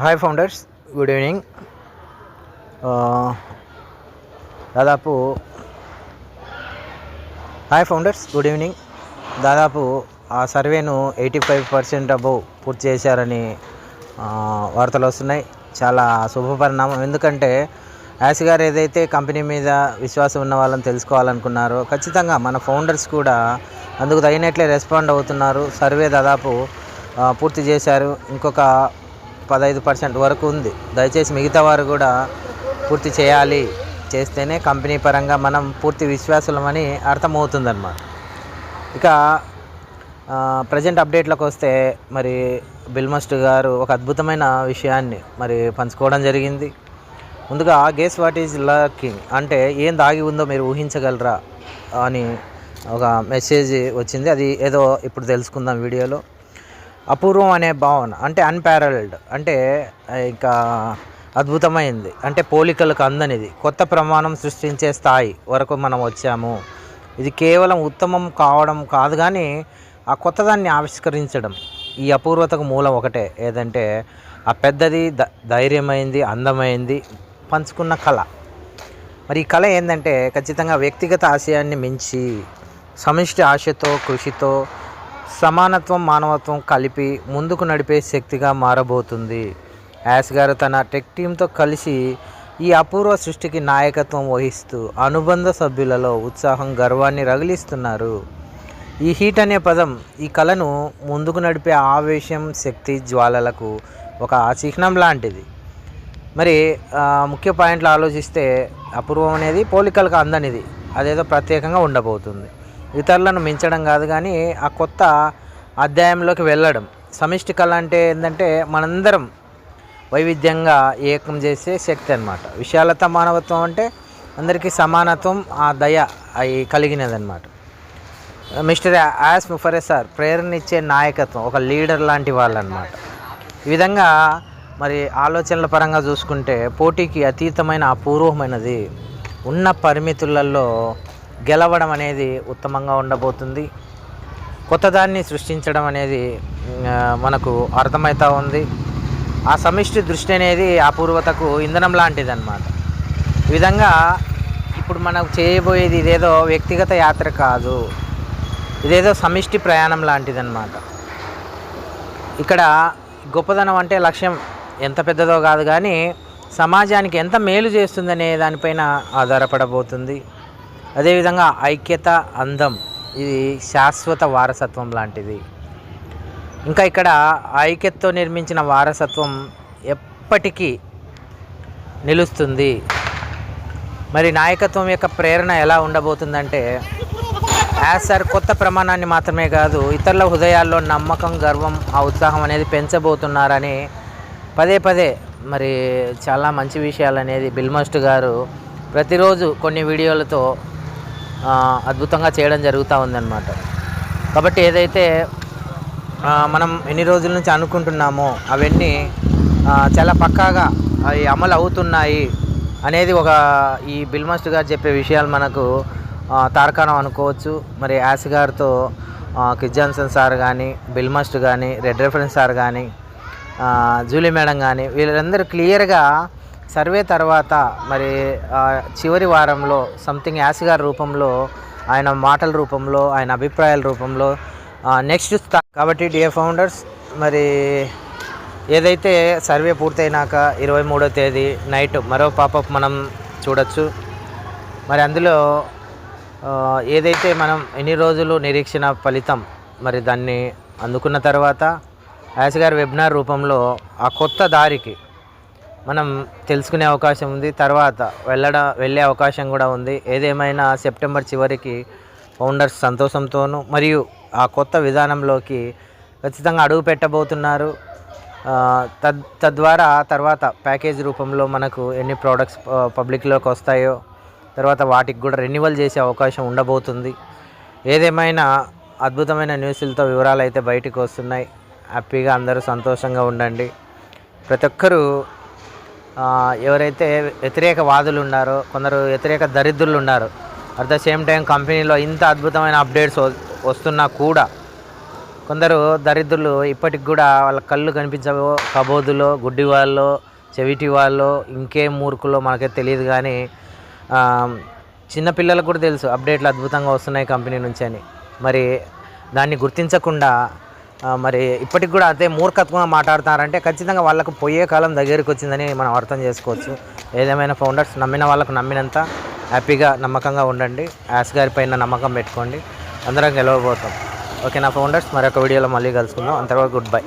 Hi founders good evening దాదాపు hi founders good evening దాదాపు ఆ సర్వేను ఎయిటీ ఫైవ్ పర్సెంట్ అబౌవ్ పూర్తి చేశారని వార్తలు వస్తున్నాయి. చాలా శుభపరిణామం ఎందుకంటే యాస్ గారు ఏదైతే కంపెనీ మీద విశ్వాసం ఉన్న వాళ్ళని తెలుసుకోవాలనుకున్నారో ఖచ్చితంగా మన ఫౌండర్స్ కూడా అందుకు తగినట్లే రెస్పాండ్ అవుతున్నారు. సర్వే దాదాపు పూర్తి చేశారు. ఇంకొక పదహైదు పర్సెంట్ వరకు ఉంది. దయచేసి మిగతా వారు కూడా పూర్తి చేయాలి. చేస్తేనే కంపెనీ పరంగా మనం పూర్తి విశ్వాసులమని అర్థమవుతుందన్నమాట. ఇక ప్రజెంట్ అప్డేట్లకు వస్తే మరి బిల్మస్ట్ గారు ఒక అద్భుతమైన విషయాన్ని మరి పంచుకోవడం జరిగింది. ముందుగా గేస్ వాట్ ఈజ్ లర్కింగ్ అంటే ఏం దాగి ఉందో మీరు ఊహించగలరా? అని ఒక మెసేజ్ వచ్చింది. అది ఏదో ఇప్పుడు తెలుసుకుందాం వీడియోలో. అపూర్వం అనే భావన అంటే అన్పారల్డ్ అంటే ఇంకా అద్భుతమైంది. అంటే పోలికలకు అందనిది కొత్త ప్రమాణం సృష్టించే స్థాయి వరకు మనం వచ్చాము. ఇది కేవలం ఉత్తమం కావడం కాదు కానీ ఆ కొత్తదాన్ని ఆవిష్కరించడం ఈ అపూర్వతకు మూలం ఒకటే. ఏదంటే ఆ పెద్దది ద ధైర్యమైంది అందమైంది పంచుకున్న కళ. మరి ఈ కళ ఏంటంటే ఖచ్చితంగా వ్యక్తిగత ఆశయాన్ని మించి సమిష్టి ఆశతో కృషితో సమానత్వం మానవత్వం కలిపి ముందుకు నడిపే శక్తిగా మారబోతుంది. యాస్ గారు తన టెక్ టీంతో కలిసి ఈ అపూర్వ సృష్టికి నాయకత్వం వహిస్తూ అనుబంధ సభ్యులలో ఉత్సాహం గర్వాన్ని రగిలిస్తున్నారు. ఈ హీట్ అనే పదం ఈ కళను ముందుకు నడిపే ఆవేశం శక్తి జ్వాలలకు ఒక చిహ్నం లాంటిది. మరి ముఖ్య పాయింట్లు ఆలోచిస్తే అపూర్వం అనేది పోలికలకు అందనిది. అదేదో ప్రత్యేకంగా ఉండబోతుంది. ఇతరులను మించడం కాదు కానీ ఆ కొత్త అధ్యాయంలోకి వెళ్ళడం. సమిష్టి కళ అంటే ఏంటంటే మనందరం వైవిధ్యంగా ఏకం చేసే శక్తి అన్నమాట. విశాలత మానవత్వం అంటే అందరికీ సమానత్వం ఆ దయ అవి కలిగినదనమాట మిస్టర్ యాస్ ముఫరే సార్ ప్రేరణనిచ్చే నాయకత్వం ఒక లీడర్ లాంటి వాళ్ళు అనమాట ఈ విధంగా మరి ఆలోచనల పరంగా చూసుకుంటే పోటీకి అతీతమైన అపూర్వమైనది ఉన్న పరిమితులలో గెలవడం అనేది ఉత్తమంగా ఉండబోతుంది. కొత్తదాన్ని సృష్టించడం అనేది మనకు అర్థమవుతూ ఉంది. ఆ సమిష్టి దృష్టి అనేది అపూర్వతకు ఇంధనం లాంటిది అనమాట ఈ విధంగా ఇప్పుడు మనకు చేయబోయేది ఇదేదో వ్యక్తిగత యాత్ర కాదు. ఇదేదో సమిష్టి ప్రయాణం లాంటిదన్నమాట. ఇక్కడ గొప్పదనం అంటే లక్ష్యం ఎంత పెద్దదో కాదు కానీ సమాజానికి ఎంత మేలు చేస్తుందనే దానిపైన ఆధారపడబోతుంది. అదేవిధంగా ఐక్యత అందం ఇది శాశ్వత వారసత్వం లాంటిది. ఇంకా ఇక్కడ ఐక్యతతో నిర్మించిన వారసత్వం ఎప్పటికీ నిలుస్తుంది. మరి నాయకత్వం యొక్క ప్రేరణ ఎలా ఉండబోతుందంటే యాసర్ సార్ కొత్త ప్రమాణాన్ని మాత్రమే కాదు ఇతరుల హృదయాల్లో నమ్మకం గర్వం ఆ ఉత్సాహం అనేది పెంచబోతున్నారని పదే పదే మరి చాలా మంచి విషయాలు అనేది బిల్మస్ట్ గారు ప్రతిరోజు కొన్ని వీడియోలతో అద్భుతంగా చేయడం జరుగుతూ ఉందన్నమాట. కాబట్టి ఏదైతే మనం ఎన్ని రోజుల నుంచి అనుకుంటున్నామో అవన్నీ చాలా పక్కాగా అవి అమలు అవుతున్నాయి అనేది ఒక ఈ బిల్మస్ట్ గారు చెప్పే విషయాలు మనకు ఆ, తార్కాణం అనుకోవచ్చు. మరి యాస్ గారితో కిజాన్సన్ సార్ కానీ బిల్మస్ట్ కానీ రెడ్ రెఫరెన్స్ సార్ కానీ జూలీ మేడం కానీ వీళ్ళందరూ క్లియర్గా సర్వే తర్వాత మరి చివరి వారంలో సంథింగ్ యాస్ రూపంలో ఆయన మాటల రూపంలో ఆయన అభిప్రాయాల రూపంలో నెక్స్ట్ కాబట్టి డియర్ ఫౌండర్స్ మరి ఏదైతే సర్వే పూర్తయినాక ఇరవై మూడో తేదీ నైట్ మరో పాపప్ మనం చూడొచ్చు. మరి అందులో ఏదైతే మనం ఎన్ని రోజులు నిరీక్షణ ఫలితం మరి దాన్ని అందుకున్న తర్వాత యాస్ వెబినార్ రూపంలో ఆ కొత్త దారికి మనం తెలుసుకునే అవకాశం ఉంది. తర్వాత వెళ్ళడం వెళ్ళే అవకాశం కూడా ఉంది. ఏదేమైనా సెప్టెంబర్ చివరికి ఫౌండర్స్ సంతోషంతోనూ మరియు ఆ కొత్త విధానంలోకి ఖచ్చితంగా అడుగు పెట్టబోతున్నారు. తద్ తద్వారా తర్వాత ప్యాకేజ్ రూపంలో మనకు ఎన్ని ప్రోడక్ట్స్ పబ్లిక్లోకి వస్తాయో తర్వాత వాటికి కూడా రెన్యువల్ చేసే అవకాశం ఉండబోతుంది. ఏదేమైనా అద్భుతమైన న్యూస్లతో వివరాలు అయితే బయటకు వస్తున్నాయి. హ్యాపీగా అందరూ సంతోషంగా ఉండండి. ప్రతి ఒక్కరూ ఎవరైతే వ్యతిరేక వాదులు ఉన్నారో కొందరు వ్యతిరేక దరిద్రులు ఉన్నారు అట్ ద సేమ్ టైం కంపెనీలో ఇంత అద్భుతమైన అప్డేట్స్ వస్తున్నా కూడా కొందరు దరిద్రులు ఇప్పటికి కూడా వాళ్ళ కళ్ళు కనిపించవు కబోదులో గుడ్డి వాళ్ళు చెవిటి వాళ్ళు ఇంకేం మూర్ఖులో మనకే తెలియదు కానీ చిన్నపిల్లలకు కూడా తెలుసు అప్డేట్లు అద్భుతంగా వస్తున్నాయి కంపెనీ నుంచి అని. మరి దాన్ని గుర్తించకుండా మరి ఇప్పటికి కూడా అదే మూర్ఖత్వంగా మాట్లాడుతున్నారంటే ఖచ్చితంగా వాళ్ళకు పోయే కాలం దగ్గరికి వచ్చిందని మనం అర్థం చేసుకోవచ్చు. ఏదేమైనా ఫౌండర్స్ నమ్మిన వాళ్ళకు నమ్మినంత హ్యాపీగా నమ్మకంగా ఉండండి. యాస్ గారి పైన నమ్మకం పెట్టుకోండి. అందరం గెలవబోతాం. ఓకే నా ఫౌండర్స్ మరొక వీడియోలో మళ్ళీ కలుసుకుందాం. అంతవరకు గుడ్ బై